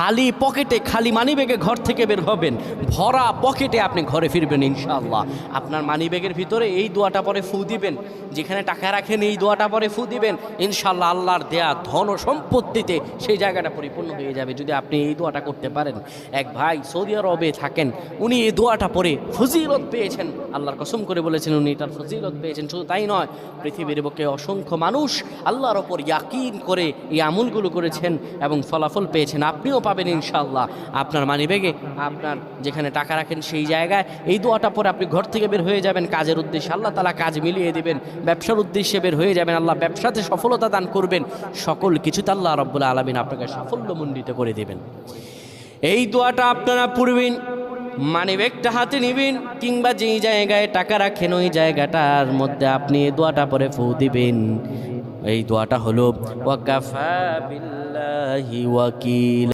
খালি পকেটে খালি মানিব্যাগে ঘর থেকে বের হবেন। ভরা পকেটে আপনি ঘরে ফিরবেন ইনশাআল্লাহ। আপনার মানিব্যাগের ভিতরে এই দোয়াটা পরে ফু দিবেন। যেখানে টাকা রাখেন এই দোয়াটা পরে ফু দিবেন। ইনশাআল্লাহ আল্লাহর দেয়া ধন সম্পত্তিতে সেই জায়গাটা পরিপূর্ণ হয়ে যাবে যদি আপনি এই দোয়াটা করতে পারেন। এক ভাই সৌদি আরবে থাকেন। উনি এই দোয়াটা পরে ফজিলত পেয়েছেন। আল্লাহর কসম করে বলেছেন, উনি এটার ফজিলত পেয়েছেন। শুধু তাই নয়, পৃথিবীর বুকে অসংখ্য মানুষ আল্লাহর ওপর ইয়াকিন করে এই আমলগুলো করেছেন এবং ফলাফল পেয়েছেন। আপনিও পাবেন ইনশাআল্লাহ। আপনার মানিব্যাগে আপনার যেখানে টাকা রাখেন সেই জায়গায়। এই দোয়াটা পরে আপনি ঘর থেকে বের হয়ে যাবেন কাজের উদ্দেশ্যে। আল্লাহ তালা কাজ মিলিয়ে দিবেন, ব্যবসার উদ্দেশ্যে বের হয়ে যাবেন। আল্লাহ ব্যবসাতে সফলতা দান করবেন। সকল কিছুতে আল্লাহ রব্বুল আলমিন আপনাকে সাফল্যমণ্ডিত করে দেবেন। এই দোয়াটা আপনারা পড়বেন মানে ব্যাগটা হাতে নিবেন, কিংবা যেই জায়গায় টাকা রাখেন ওই জায়গাটার মধ্যে আপনি এই দোয়াটা পরে ফু দিবেন। এই দোয়াটা হলো ওয়াকাফা বিল্লাহি ওয়াকিল।